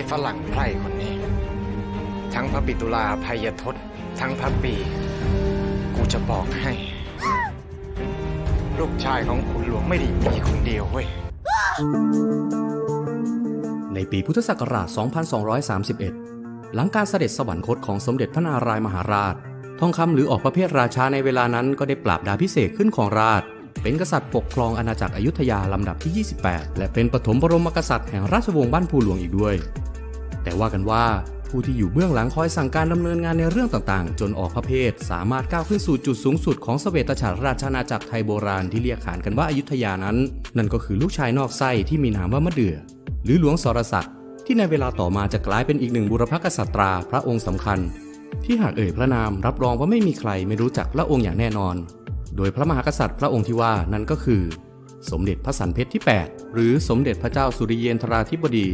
อ้ฝรั่งไพร่คนนี้ ทั้งพระปิตุลาภัยทศทั้งพระปี กูจะบอกให้ ลูกชายของคุณหลวงไม่ได้มีคนเดียวเว้ย ในปีพุทธศักราช 2231 หลังการเสด็จสวรรคตของสมเด็จพระนารายมหาราช ทองคำหรือออกประเภทราชาในเวลานั้นก็ได้ปราบดาพิเศษขึ้นของราชเป็นกษัตริย์ปกครองอาณาจักรอยุธยาลำดับที่ 28 และเป็นปฐมบรมกษัตริย์แห่งราชวงศ์บ้านภูหลวงอีกด้วย แต่ว่ากันว่าผู้ที่อยู่เบื้องหลังคอยสั่งการดำเนินงานในเรื่องต่างๆ จนออกพระเพทสามารถก้าวขึ้นสู่จุดสูงสุดของสเสวตฉัตรราชอาณาจักรไทยโบราณที่เรียกขานกันว่าอายุทยานั้น นั่นก็คือลูกชายนอกไส้ที่มีนามว่ามะเดื่อ หรือหลวงสรศักดิ์ที่ในเวลาต่อมาจะกลายเป็นอีกหนึ่งบุรพกษัตราพระองค์สำคัญ ที่หากเอ่ยพระนามรับรองว่าไม่มีใครไม่รู้จักพระองค์อย่างแน่นอน โดยพระมหากษัตริย์พระองค์ที่ว่านั่นก็คือ สมเด็จพระสันเพชรที่ 8 หรือสมเด็จพระเจ้าสุริเยนทราธิบดี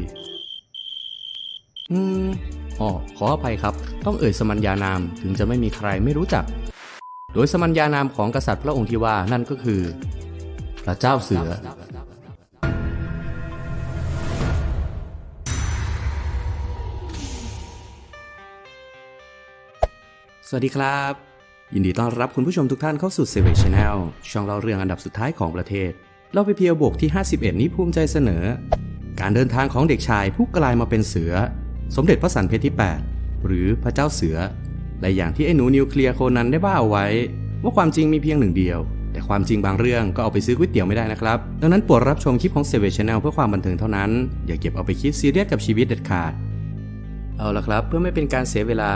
อืมอ๋อขออภัยครับ ต้องเอ่ยสมัญญานามถึงจะไม่มีใครไม่รู้จัก โดยสมัญญานามของกษัตริย์พระองค์ที่ว่านั่นก็คือ พระเจ้าเสือ สวัสดีครับ ยินดีต้อนรับคุณผู้ชมทุกท่านเข้าสู่ s e v e Channel ช่องเล่าเรื่องอันดับสุดท้ายของประเทศ เราไปเพียวบวกที่ 51 นี้ภูมิใจเสนอ การเดินทางของเด็กชายผู้กลายมาเป็นเสือ สมเด็จพระสันเพชรที่ 8 หรือพระเจ้าเสือ และอย่างที่ไอ้หนูนิวเคลียร์โคนันได้ว่าเอาไว้ ว่าความจริงมีเพียงหนึ่งเดียว แต่ความจริงบางเรื่องก็เอาไปซื้อก๋วยเตี๋ยวไม่ได้นะครับ ดังนั้นโปรดรับชมคลิปของ s e v e Channel เพื่อความบันเทิงเท่านั้น อย่าเก็บเอาไปคิดซีเรียสกับชีวิตเด็ดขาด เอาละครับ เพื่อไม่เป็นการเสียเวลา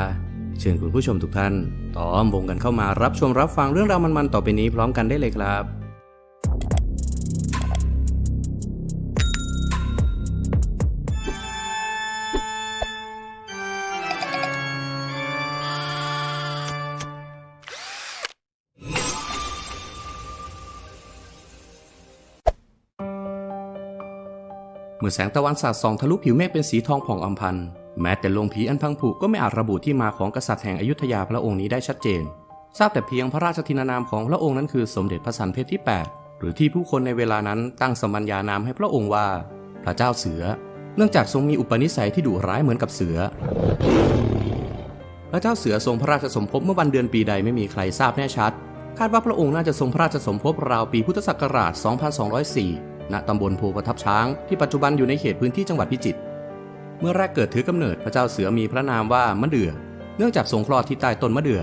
เชิญคุณผู้ชมทุกท่าน ต่อมวงกันเข้ามารับชมรับฟังเรื่องราวมันๆต่อไปนี้พร้อมกันได้เลยครับ เมื่อแสงตะวันสาดส่องทะลุผิวเมฆเป็นสีทองผ่องอำพันแม้แต่ลงผีอันพังผุก็ไม่อาจระบุที่มาของกษัตริย์แห่งอยุธยาพระองค์นี้ได้ชัดเจน ทราบแต่เพียงพระราชทินานามของพระองค์นั้นคือสมเด็จพระสันเพชรที่ 8 หรือที่ผู้คนในเวลานั้นตั้งสมัญญานามให้พระองค์ว่า พระเจ้าเสือ เนื่องจากทรงมีอุปนิสัยที่ดุร้ายเหมือนกับเสือ พระเจ้าเสือทรงพระราชสมภพเมื่อวันเดือนปีใดไม่มีใครทราบแน่ชัด คาดว่าพระองค์น่าจะทรงพระราชสมภพราวปีพุทธศักราช 2204 ณตำบลโพประทับช้าง ที่ปัจจุบันอยู่ในเขตพื้นที่จังหวัดพิจิตร เมื่อแรกเกิดถือกำเนิดพระเจ้าเสือมีพระนามว่ามะเดื่อ เนื่องจากทรงคลอดที่ใต้ต้นมะเดื่อ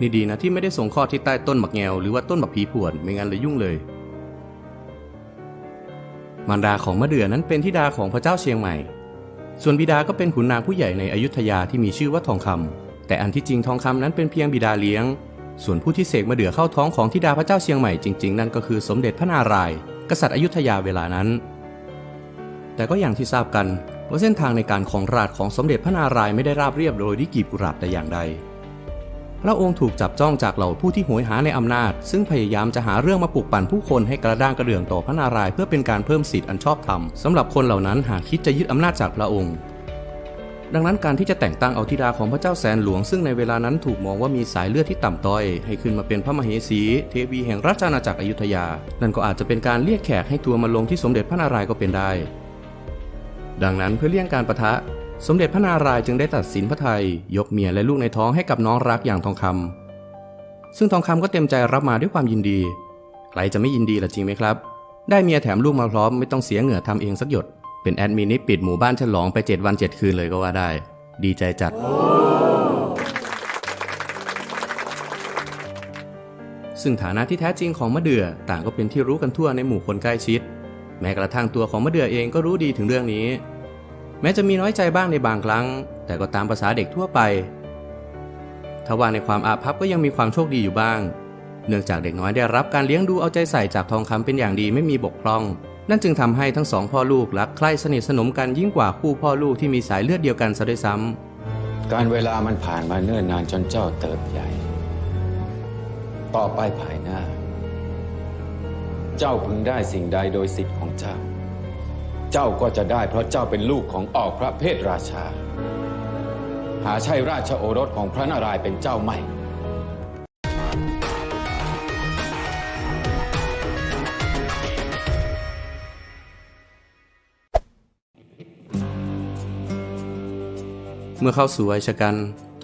นี่ดีนะที่ไม่ได้ทรงคลอดที่ใต้ต้นบักแงวหรือว่าต้นบักผีป่วน ไม่งั้นเลยยุ่งเลย มารดาของมะเดื่อนั้นเป็นธิดาของพระเจ้าเชียงใหม่ ส่วนบิดาก็เป็นขุนนางผู้ใหญ่ในอยุธยาที่มีชื่อว่าทองคำแต่อันที่จริงทองคำนั้นเป็นเพียงบิดาเลี้ยง ส่วนผู้ที่เสกมะเดื่อเข้าท้องของธิดาพระเจ้าเชียงใหม่จริงๆนั่นก็คือสมเด็จพระนารายณ์ กษัตริย์อยุธยาเวลานั้น แต่ก็อย่างที่ทราบกันว่าเส้นทางในการของราชของสมเด็จพระนารายณ์ไม่ได้ราบเรียบโดยที่กีบกุราบแต่อย่างใด พระองค์ถูกจับจ้องจากเหล่าผู้ที่หวยหาในอำนาจ ซึ่งพยายามจะหาเรื่องมาปลุกปั่นผู้คนให้กระด้างกระเดื่องต่อพระนารายณ์เพื่อเป็นการเพิ่มสิทธิ์อันชอบธรรมสำหรับคนเหล่านั้นหากคิดจะยึดอำนาจจากพระองค์ ดังนั้นการที่จะแต่งตั้งเอาธิดาของพระเจ้าแสนหลวง ซึ่งในเวลานั้นถูกมองว่ามีสายเลือดที่ต่ำต้อย ให้ขึ้นมาเป็นพระมเหสีเทวีแห่งราชอาณาจักรอยุธยา นั่นก็อาจจะเป็นการเรียกแขกให้ทัวร์มาลงที่สมเด็จพระนารายณ์ก็เป็นได้ ดังนั้นเพื่อเลี่ยงการประทะ สมเด็จพระนารายณ์จึงได้ตัดสินพระไทย ยกเมียและลูกในท้องให้กับน้องรักอย่างทองคำซึ่งทองคำก็เต็มใจรับมาด้วยความยินดี ใครจะไม่ยินดีล่ะจริงไหมครับ ได้เมียแถมลูกมาพร้อมไม่ต้องเสียเหงื่อทำเองสักหยด เป็นแอดมินนี่ปิดหมู่บ้านฉลองไป 7 วัน 7 คืนเลยก็ว่าได้ ดีใจจัด ซึ่งฐานะที่แท้จริงของมะเดื่อต่างก็เป็นที่รู้กันทั่วในหมู่คนใกล้ชิด แม้กระทั่งตัวของมะเดื่อเองก็รู้ดีถึงเรื่องนี้ แม้จะมีน้อยใจบ้างในบางครั้ง แต่ก็ตามภาษาเด็กทั่วไปทว่าในความอาภัพก็ยังมีความโชคดีอยู่บ้าง เนื่องจากเด็กน้อยได้รับการเลี้ยงดูเอาใจใส่จากทองคำเป็นอย่างดีไม่มีบกพร่อง นั่นจึงทำให้ทั้งสองพ่อลูกรักใคร่สนิทสนมกันยิ่งกว่าคู่พ่อลูกที่มีสายเลือดเดียวกันซะด้วยซ้ำการเวลามันผ่านมาเนิ่นนานจนเจ้าเติบใหญ่ ต่อไปภายหน้า เจ้าพึงได้สิ่งใดโดยสิทธิ์ของเจ้า เจ้าก็จะได้เพราะเจ้าเป็นลูกของออกพระเพทราชา หาใช่ราชโอรสของพระนารายณ์เป็นเจ้าไม่ เมื่อเข้าสู่วัยชกัน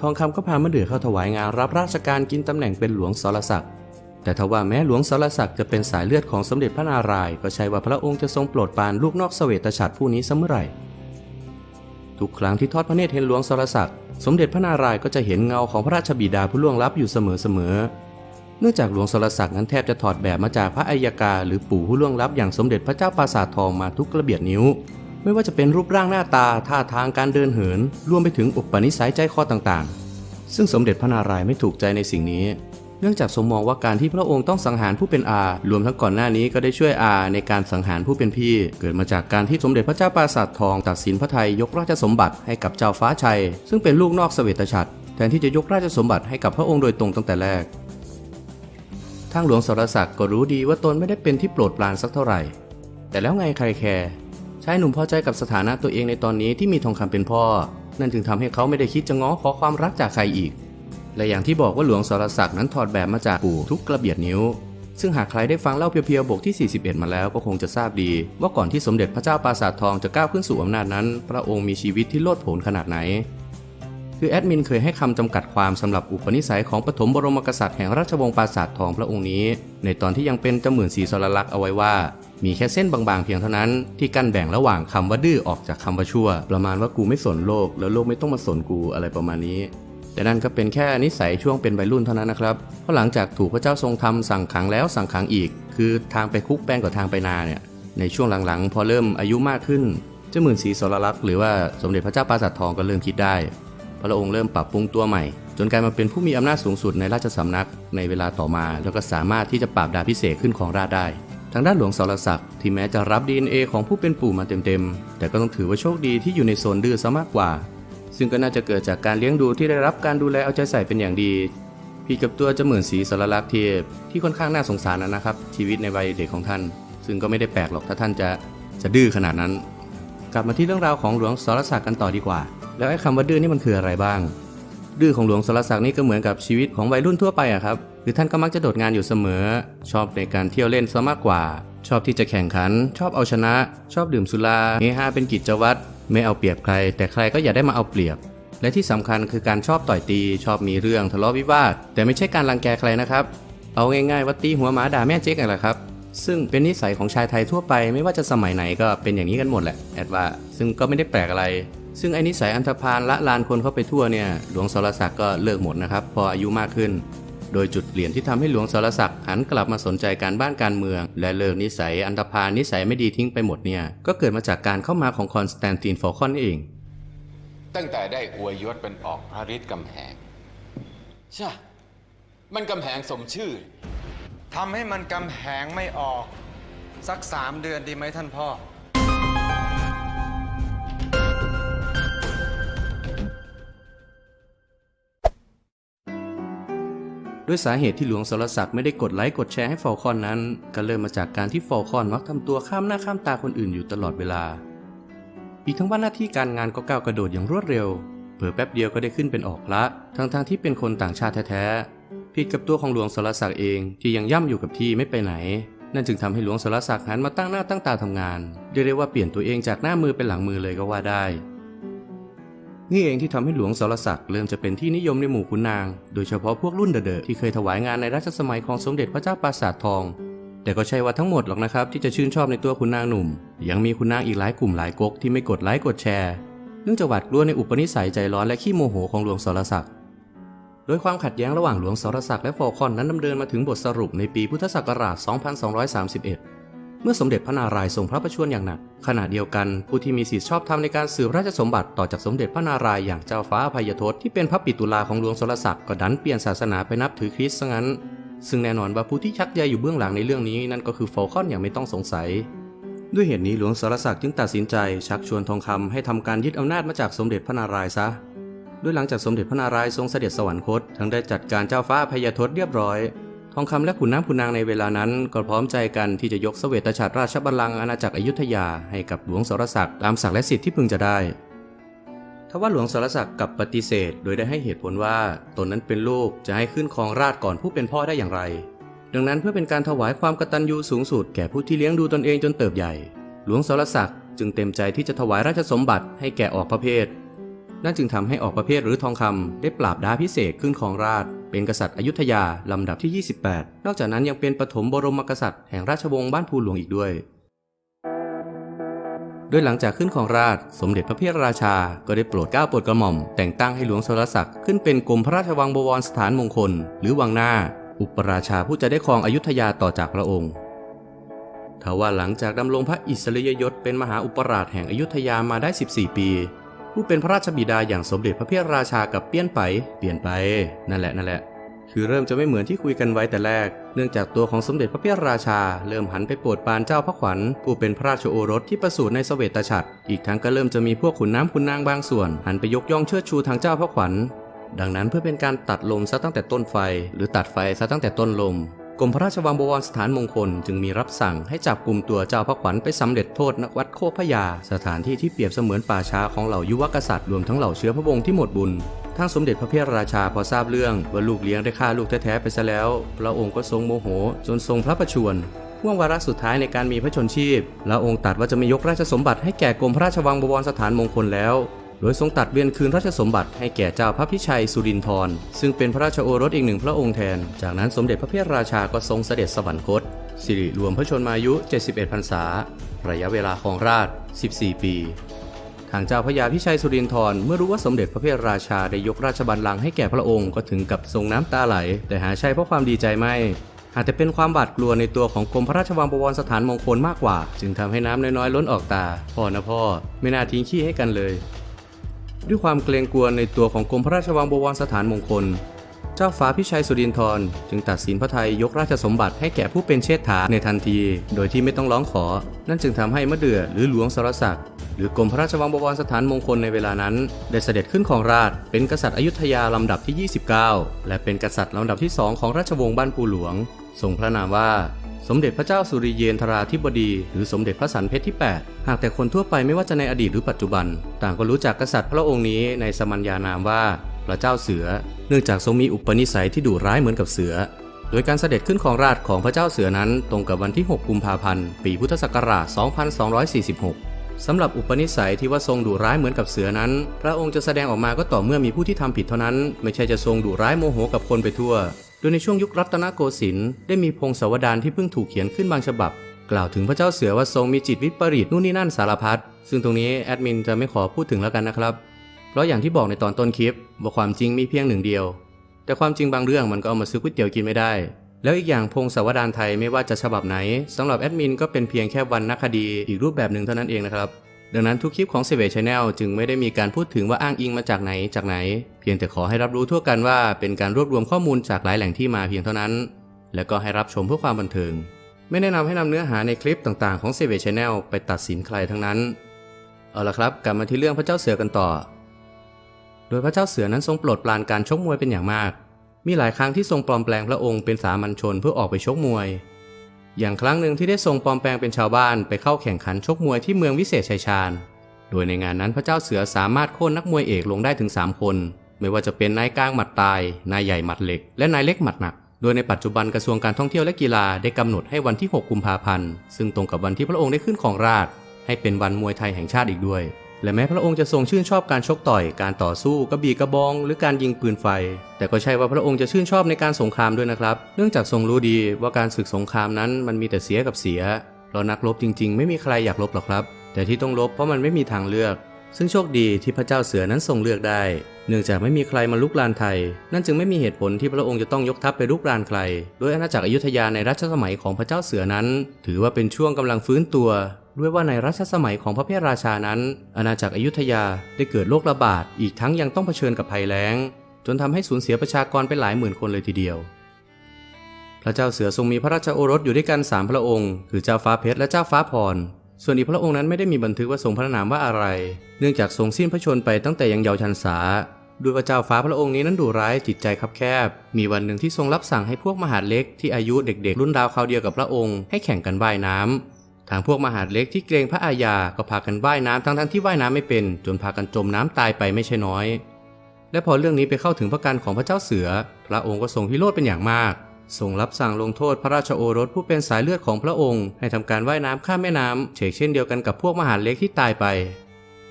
ทองคำก็พามะเดื่อเข้าถวายงานรับราชการกินตำแหน่งเป็นหลวงสรศักดิ์แต่ทว่าแม้หลวงสรศักดิ์จะเป็นสายเลือดของสมเด็จพระนารายณ์ก็ใช่ว่าพระองค์จะทรงโปรดปรานลูกนอกเสวตฉัตรผู้นี้เสมอไหร่ ทุกครั้งที่ทอดพระเนตรเห็นหลวงสรศักดิ์สมเด็จพระนารายณ์ก็จะเห็นเงาของพระราชบิดาผู้ล่วงลับอยู่เสมอๆเนื่องจากหลวงสรศักดิ์นั้นแทบจะถอดแบบมาจากพระอัยกาหรือปู่ผู้ล่วงลับอย่างสมเด็จพระเจ้าปราสาททองมาทุกกระเบียดนิ้ว ไม่ว่าจะเป็นรูปร่างหน้าตาท่าทางการเดินเหิน รวมไปถึงอุปนิสัยใจคอต่างๆ ซึ่งสมเด็จพระนารายณ์ไม่ถูกใจในสิ่งนี้ เนื่องจากทรงมองว่าการที่พระองค์ต้องสังหารผู้เป็นอา รวมทั้งก่อนหน้านี้ก็ได้ช่วยอาในการสังหารผู้เป็นพี่ เกิดมาจากการที่สมเด็จพระเจ้าปราสาททองตัดสินพระไทยยกราชสมบัติให้กับเจ้าฟ้าชัย ซึ่งเป็นลูกนอกเสวตฉัตรแทนที่จะยกราชสมบัติให้กับพระองค์โดยตรงตั้งแต่แรกทางหลวงสรศักดิ์ก็รู้ดีว่าตนไม่ได้เป็นที่โปรดปรานสักเท่าไหร่ แต่แล้วไงใครแคร์ ชายหนุ่มพอใจกับสถานะตัวเองในตอนนี้ที่มีทองคำเป็นพ่อ นั่นจึงทำให้เขาไม่ได้คิดจะง้อขอความรักจากใครอีก และอย่างที่บอกว่าหลวงสรศักดิ์นั้นถอดแบบมาจากปู่ทุกกระเบียดนิ้ว ซึ่งหากใครได้ฟังเล่าเพียวๆบทที่ 41 มาแล้วก็คงจะทราบดี ว่าก่อนที่สมเด็จพระเจ้าปราสาททองจะก้าวขึ้นสู่อำนาจนั้น พระองค์มีชีวิตที่โลดโผนขนาดไหน คือแอดมินเคยให้คำจำกัดความสำหรับอุปนิสัยของปฐมบรมกษัตริย์แห่งราชวงศ์ปราสาททองพระองค์นี้ ในตอนที่ยังเป็นเจ้าหมื่นสีสรลักษณ์เอาไว้ว่า มีแค่เส้นบางๆเพียงเท่านั้นที่กั้นแบ่งระหว่างคำว่าดื้อออกจากคำว่าชั่ว ประมาณว่ากูไม่สนโลก แล้วโลกไม่ต้องมาสนกูอะไรประมาณนี้ แต่นั่นก็เป็นแค่นิสัยช่วงเป็นวัยรุ่นเท่านั้นนะครับเพราะหลังจากถูกพระเจ้าทรงทำสั่งขังแล้วสั่งขังอีก คือทางไปคุกแป้งกับทางไปนาเนี่ยในช่วงหลังๆ พอเริ่มอายุมากขึ้นเจ้าหมื่นศรีสรลักษณ์หรือว่าสมเด็จพระเจ้าปราสาททองก็เริ่มคิดได้ พระองค์เริ่มปรับปรุงตัวใหม่ จนกลายมาเป็นผู้มีอำนาจสูงสุดในราชสำนักในเวลาต่อมา แล้วก็สามารถที่จะปราบดาพิเศษขึ้นของราชได้ ทางด้านหลวงสรศักดิ์ที่แม้จะรับ DNA ของผู้เป็นปู่มาเต็มๆ แต่ก็ต้องถือว่าโชคดีที่อยู่ในโซนดื้อซะมากกว่า ซึ่งก็น่าจะเกิดจากการเลี้ยงดูที่ได้รับการดูแลเอาใจใส่เป็นอย่างดีผิดกับตัวเจาหมื่นสีสรลักษณ์เทีที่ค่อนข้างน่าสงสารนะครับ ชีวิตในวัยเด็กของท่าน ซึ่งก็ไม่ได้แปลกหรอกถ้าท่านจะจะดื้อขนาดนั้น กลับมาที่เรื่องราวของหลวงสรศักดิ์กันต่อดีกว่า แล้วไอ้คำว่าดื้อนี่มันคืออะไรบ้าง ดื้อของหลวงสรศักดิ์นี่ก็เหมือนกับชีวิตของวัยรุ่นทั่วไปอะครับคือท่านก็มักจะโดดงานอยู่เสมอ ชอบในการเที่ยวเล่นซะมากกว่า ชอบที่จะแข่งขัน ชอบเอาชนะ ชอบดื่มสุราเฮฮาเป็นกิจวัตรไม่เอาเปรียบใคร แต่ใครก็อย่าได้มาเอาเปรียบ และที่สำคัญคือการชอบต่อยตี ชอบมีเรื่องทะเลาะวิวาท แต่ไม่ใช่การรังแกใครนะครับ เอาง่ายๆว่าตีหัวหมาด่าแม่เจ๊กนั่นแหละครับซึ่งเป็นนิสัยของชายไทยทั่วไปไม่ว่าจะสมัยไหนก็เป็นอย่างนี้กันหมดแหละแอดว่าซึ่งก็ไม่ได้แปลกอะไร ซึ่งไอ้นิสัยอันธพาลละลานคนเข้าไปทั่วเนี่ยหลวงสรศักดิ์ก็เลิกหมดนะครับพออายุมากขึ้น โดยจุดเปลี่ยนที่ทำให้หลวงสรศักดิ์หันกลับมาสนใจการบ้านการเมือง และเลิกนิสัยอันธพาลนิสัยไม่ดีทิ้งไปหมดเนี่ยก็เกิดมาจากการเข้ามาของคอนสแตนตินฟอลคอนเอง ตั้งแต่ได้อวยยศเป็นออกพระฤทธิ์กำแหงใช่มันกำแหงสมชื่อทำให้มันกำแหงไม่ออก สักสามเดือนดีไหมท่านพ่อ ด้วยสาเหตุที่หลวงสรศักดิ์ไม่ได้กดไลค์กดแชร์ให้ฟอลคอนนั้น ก็เริ่มมาจากการที่ฟอลคอนมักทำตัวข้ามหน้าข้ามตาคนอื่นอยู่ตลอดเวลา อีกทั้งว่าหน้าที่การงานก็ก้าวกระโดดอย่างรวดเร็วเผลอแป๊บเดียวก็ได้ขึ้นเป็นออกพระทั้งทางๆที่เป็นคนต่างชาติแท้ๆผิดกับตัวของหลวงสรศักดิ์เองที่ยังย่ำอยู่กับที่ไม่ไปไหน นั่นจึงทำให้หลวงสรศักดิ์หันมาตั้งหน้าตั้งตาทำงานเรียกได้ว่าเปลี่ยนตัวเองจากหน้ามือเป็นหลังมือเลยก็ว่าได้ นี่เองที่ทำให้หลวงสรศักดิ์เริ่มจะเป็นที่นิยมในหมู่ขุนนาง โดยเฉพาะพวกรุ่นเดอะที่เคยถวายงานในรัชสมัยของสมเด็จพระเจ้าปราสาททอง แต่ก็ใช่ว่าทั้งหมดหรอกนะครับ ที่จะชื่นชอบในตัวขุนนางหนุ่ม ยังมีขุนนางอีกหลายกลุ่มหลายก๊กที่ไม่กดไลค์กดแชร์ เนื่องจากหวาดกลัวในอุปนิสัยใจร้อนและขี้โมโหของหลวงสรศักดิ์โดยความขัดแย้งระหว่างหลวงสรศักดิ์และฟอลคอนนั้นดำเนินมาถึงบทสรุปในปีพุทธศักราช 2231 เมื่อสมเด็จพระนารายณ์ทรงพระประชวรอย่างหนัก ขณะเดียวกันผู้ที่มีสิทธิชอบธรรมในการสืบราชสมบัติต่อจากสมเด็จพระนารายณ์อย่างเจ้าฟ้าอภัยทศที่เป็นพระปิตุลาของหลวงสรศักดิ์ก็ดันเปลี่ยนศาสนาไปนับถือคริสต์ซะงั้น ซึ่งแน่นอนว่าผู้ที่ชักใยอยู่เบื้องหลังในเรื่องนี้นั่นก็คือฟอลคอนอย่างไม่ต้องสงสัย ด้วยเหตุนี้หลวงสรศักดิ์จึงตัดสินใจชักชวนทองคำให้ทำการยึดอำนาจมาจากสมเด็จพระนารายณ์ซะด้วยหลังจากสมเด็จพระนารายณ์ทรงเสด็จสวรรคตทั้งได้จัดการเจ้าฟ้าอภัยทศเรียบร้อย ทองคำและขุนน้ำขุนนางในเวลานั้น ก็พร้อมใจกันที่จะยกเสวตฉัตรราชบัลลังก์อาณาจักรอยุธยาให้กับหลวงสรศักดิ์ตามศักดิ์และสิทธิ์ที่พึงจะได้ทว่าหลวงสรศักดิ์กลับปฏิเสธ โดยได้ให้เหตุผลว่าตนนั้นเป็นลูกจะให้ขึ้นครองราชก่อนผู้เป็นพ่อได้อย่างไร ดังนั้นเพื่อเป็นการถวายความกตัญญูสูงสุดแก่ผู้ที่เลี้ยงดูตนเองจนเติบใหญ่ หลวงสรศักดิ์จึงเต็มใจที่จะถวายราชสมบัติให้แก่ออกพระเพทนั่นจึงทำให้ออกประเภทหรือทองคำได้ปราบดาพิเศษขึ้นของราช เป็นกษัตริย์อยุธยา ลำดับที่ 28 นอกจากนั้นยังเป็นปฐมบรมกษัตริย์แห่งราชวงศ์บ้านภูหลวงอีกด้วย โดยหลังจากขึ้นของราชสมเด็จพระเพียรราชา ก็ได้โปรดเกล้าโปรดกระหม่อม แต่งตั้งให้หลวงสรศักดิ์ขึ้นเป็นกรมพระราชวังบวรสถานมงคล หรือวังหน้า อุปราชาผู้จะได้ครองอยุธยาต่อจากพระองค์ทว่าหลังจากดำรงพระอิสริยยศเป็นมหาอุปราชแห่งอยุธยามาได้ 14 ปี ผู้เป็นพระราชบิดาอย่างสมเด็จพระเพียรราชากับเปี้ยนไป เปลี่ยนไป นั่นแหละนั่นแหละ คือเริ่มจะไม่เหมือนที่คุยกันไว้แต่แรก เนื่องจากตัวของสมเด็จพระเพียรราชา เริ่มหันไปโปรดปานเจ้าพระขวัญ ผู้เป็นพระราชโอรสที่ประสูติในเสวตฉัตรอีกทั้งก็เริ่มจะมีพวกขุนน้ำขุนนางบางส่วน หันไปยกย่องเชิดชูทางเจ้าพระขวัญ ดังนั้นเพื่อเป็นการตัดลมซะตั้งแต่ต้นไฟ หรือตัดไฟซะตั้งแต่ต้นลม กรมพระราชวังบวรสถานมงคลจึงมีรับสั่งให้จับกลุ่มตัวเจ้าพระขวัญไปสำเร็จโทษณวัดโคพยา สถานที่ที่เปรียบเสมือนป่าช้าของเหล่ายุวกษัตริย์รวมทั้งเหล่าเชื้อพระวงศ์ที่หมดบุญทางสมเด็จพระเพียรราชาพอทราบเรื่องว่าลูกเลี้ยงได้ฆ่าลูกแท้ๆไปซะแล้ว พระองค์ก็ทรงโมโห จนทรงพระประชวรห่วงวาระสุดท้ายในการมีพระชนชีพพระองค์ตัดว่าจะไม่ยกราชสมบัติให้แก่กรมพระราชวังบวรสถานมงคลแล้ว ดยทรงตัดเวียนคืนราชสมบัติให้แก่เจ้าพระพิชัยสุรินทร์ซึ่งเป็นพระราชโอรสอีกหนึ่งพระองค์แทน จากนั้นสมเด็จพระเพียรราชาก็ทรงเสด็จสวรรคต สิริรวมพระชนมายุ 71 พรรษา ระยะเวลาของราช 14 ปี ทางเจ้าพระยาพิชัยสุรินทร์เมื่อรู้ว่าสมเด็จพระเพียรราชาได้ยกราชบัลลังก์ให้แก่พระองค์ก็ถึงกับทรงน้ำตาไหล แต่หาใช่เพราะความดีใจไม่หากแต่เป็นความบาดกลัวในตัวของกรมพระราชวังบวรสถานมงคลมากกว่า จึงทำให้น้ำน้อยๆ ล้นออกตา พ่อนะพ่อ ไม่น่าทิ้งขี้ให้กันเลย ด้วยความเกรงกลัวในตัวของกรมพระราชวังบวรสถานมงคล เจ้าฟ้าพิชัยสุรินทร์จึงตัดสินพระไทยยกราชสมบัติให้แก่ผู้เป็นเชษฐาในทันที โดยที่ไม่ต้องร้องขอ นั่นจึงทำให้มะเดื่อหรือหลวงสรศักดิ์หรือกรมพระราชวังบวรสถานมงคลในเวลานั้น ได้เสด็จขึ้นของราชเป็นกษัตริย์อยุธยาลำดับที่ 29 และเป็นกษัตริย์ลำดับที่ 2 ของราชวงศ์บ้านปูหลวงทรงพระนามว่า สมเด็จพระเจ้าสุริเยนทราธิบดี หรือสมเด็จพระสันเพชรที่ 8 หากแต่คนทั่วไปไม่ว่าจะในอดีตหรือปัจจุบัน ต่างก็รู้จักกษัตริย์พระองค์นี้ในสมัญญานามว่าพระเจ้าเสือ เนื่องจากทรงมีอุปนิสัยที่ดุร้ายเหมือนกับเสือ โดยการเสด็จขึ้นของราชของพระเจ้าเสือนั้น ตรงกับวันที่ 6 กุมภาพันธ์ ปีพุทธศักราช 2246สำหรับอุปนิสัยที่ว่าทรงดุร้ายเหมือนกับเสือนั้น พระองค์จะแสดงออกมาก็ต่อเมื่อมีผู้ที่ทำผิดเท่านั้น ไม่ใช่จะทรงดุร้ายโมโหกับคนไปทั่ว ดยในช่วงยุครัตนโกสินทร์ได้มีพงศาวดารที่เพิ่งถูกเขียนขึ้นบางฉบับ กล่าวถึงพระเจ้าเสือว่าทรงมีจิตวิปริตนู่นนี่นั่นสารพัดซึ่งตรงนี้แอดมินจะไม่ขอพูดถึงแล้วกันนะครับ เพราะอย่างที่บอกในตอนต้นคลิปว่าความจริงมีเพียงหนึ่งเดียว แต่ความจริงบางเรื่องมันก็เอามาซื้อก๋วยเตี๋ยวกินไม่ได้ แล้วอีกอย่างพงศาวดารไทยไม่ว่าจะฉบับไหนสำหรับแอดมินก็เป็นเพียงแค่วรรณคดีอีกรูปแบบหนึ่งเท่านั้นเองนะครับ ดังนั้นทุกคลิปของเซเวชแนลจึงไม่ได้มีการพูดถึงว่าอ้างอิงมาจากไหนจากไหน เพียงแต่ขอให้รับรู้ทั่วกันว่าเป็นการรวบรวมข้อมูลจากหลายแหล่งที่มาเพียงเท่านั้น แล้วก็ให้รับชมเพื่อความบันเทิง ไม่แนะนำให้นำเนื้อหาในคลิปต่างๆของเซเวชแนลไปตัดสินใครทั้งนั้น เอาละครับกลับมาที่เรื่องพระเจ้าเสือกันต่อ โดยพระเจ้าเสือนั้นทรงโปรดปรานการชกมวยเป็นอย่างมาก มีหลายครั้งที่ทรงปลอมแปลงพระองค์เป็นสามัญชนเพื่อออกไปชกมวย อย่างครั้งหนึ่งที่ได้ทรงปลอมแปลงเป็นชาวบ้านไปเข้าแข่งขันชกมวยที่เมืองวิเศษชัยชาญ โดยในงานนั้นพระเจ้าเสือสามารถโค่นนักมวยเอกลงได้ถึง 3 คน ไม่ว่าจะเป็นนายกลางหมัดตาย นายใหญ่หมัดเหล็ก และนายเล็กหมัดหนัก โดยในปัจจุบันกระทรวงการท่องเที่ยวและกีฬาได้กำหนดให้วันที่ 6 กุมภาพันธ์ ซึ่งตรงกับวันที่พระองค์ได้ขึ้นของราช ให้เป็นวันมวยไทยแห่งชาติอีกด้วย และแม้พระองค์จะทรงชื่นชอบการชกต่อย การต่อสู้กระบี่กระบอง หรือการยิงปืนไฟ แต่ก็ใช่ว่าพระองค์จะชื่นชอบในการสงครามด้วยนะครับ เนื่องจากทรงรู้ดีว่าการศึกสงครามนั้นมันมีแต่เสียกับเสียเรานักรบจริง ๆ ไม่มีใครอยากรบหรอกครับ แต่ที่ต้องรบเพราะมันไม่มีทางเลือก ซึ่งโชคดีที่พระเจ้าเสือนั้นทรงเลือกได้ เนื่องจากไม่มีใครมาลุกลานไทย นั่นจึงไม่มีเหตุผลที่พระองค์จะต้องยกทัพไปลุกลานใคร โดยอาณาจักรอยุธยาในรัชสมัยของพระเจ้าเสือนั้น ถือว่าเป็นช่วงกำลังฟื้นตัว ด้วยว่าในรัชสมัยของพระเพทราชานั้น อาณาจักรอยุธยาได้เกิดโรคระบาด อีกทั้งยังต้องเผชิญกับภัยแล้ง จนทำให้สูญเสียประชากรไปหลายหมื่นคนเลยทีเดียว พระเจ้าเสือทรงมีพระราชโอรสอยู่ด้วยกันสามพระองค์ คือเจ้าฟ้าเพชรและเจ้าฟ้าพร ส่วนอีกพระองค์นั้นไม่ได้มีบันทึกว่าทรงพระนามว่าอะไร เนื่องจากทรงสิ้นพระชนม์ไปตั้งแต่ยังเยาว์ชันษาด้วยพระเจ้าฟ้าพระองค์นี้นั้นดุร้ายจิตใจคับแคบ มีวันหนึ่งที่ทรงรับสั่งให้พวกมหาดเล็กที่อายุเด็กๆ รุ่นราวคราวเดียวกับพระองค์ให้แข่งกันว่ายน้ำ ทางพวกมหาดเล็กที่เกรงพระอาญาก็พากันว่ายน้ำทั้งๆที่ว่ายน้ำไม่เป็น จนพากันจมน้ำตายไปไม่ใช่น้อย และพอเรื่องนี้ไปเข้าถึงพระการของพระเจ้าเสือ พระองค์ก็ทรงพิโรธเป็นอย่างมากทรงรับสั่งลงโทษพระราชโอรสผู้เป็นสายเลือดของพระองค์ ให้ทำการว่ายน้ำข้ามแม่น้ำเฉกเช่นเดียวกันกับพวกมหาดเล็กที่ตายไป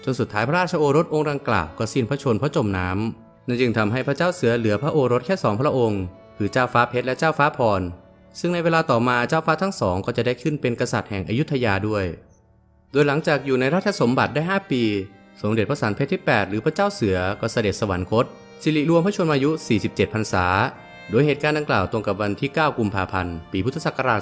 จนสุดท้ายพระราชโอรสองค์ดังกล่าวก็สิ้นพระชนม์เพราะจมน้ำนั่นจึงทำให้พระเจ้าเสือเหลือพระโอรสแค่สองพระองค์ คือเจ้าฟ้าเพชรและเจ้าฟ้าพร ซึ่งในเวลาต่อมาเจ้าฟ้าทั้งสองก็จะได้ขึ้นเป็นกษัตริย์แห่งอยุธยาด้วย โดยหลังจากอยู่ในราชสมบัติได้ 5 ปี สมเด็จพระสันเพชรที่ 8 หรือพระเจ้าเสือก็เสด็จสวรรคต สิริรวมพระชนมายุ 47 พรรษา โดยเหตุการณ์ดังกล่าวตรงกับวันที่ 9 กุมภาพันธ์ ปีพุทธศักราช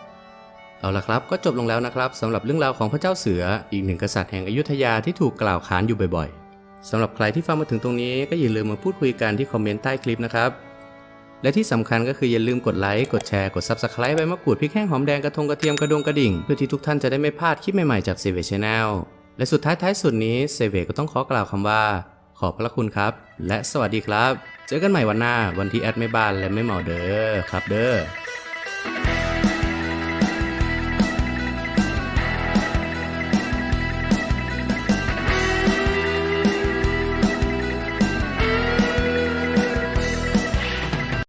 2251 เอาละครับก็จบลงแล้วนะครับสำหรับเรื่องราวของพระเจ้าเสืออีกหนึ่งกษัตริย์แห่งอยุธยาที่ถูกกล่าวขานอยู่บ่อยๆสำหรับใครที่ฟังมาถึงตรงนี้ก็อย่าลืมมาพูดคุยกันที่คอมเมนต์ใต้คลิปนะครับ และที่สำคัญก็คืออย่าลืมกดไลค์ กดแชร์ กด Subscribe ใบมะกรูดพริกแห้งหอมแดงกระทงกระเทียมกระดงกระดิ่ง เพื่อที่ทุกท่านจะได้ไม่พลาดคลิปใหม่ๆจากเซเวชแนลและสุดท้ายท้ายสุดนี้เซเวก็ต้องขอกล่าวคำว่า ขอบพระคุณครับ และสวัสดีครับ เจอกันใหม่วันหน้าวันที่แอดไม่บ้านและไม่เหมาเด้อครับเด้อ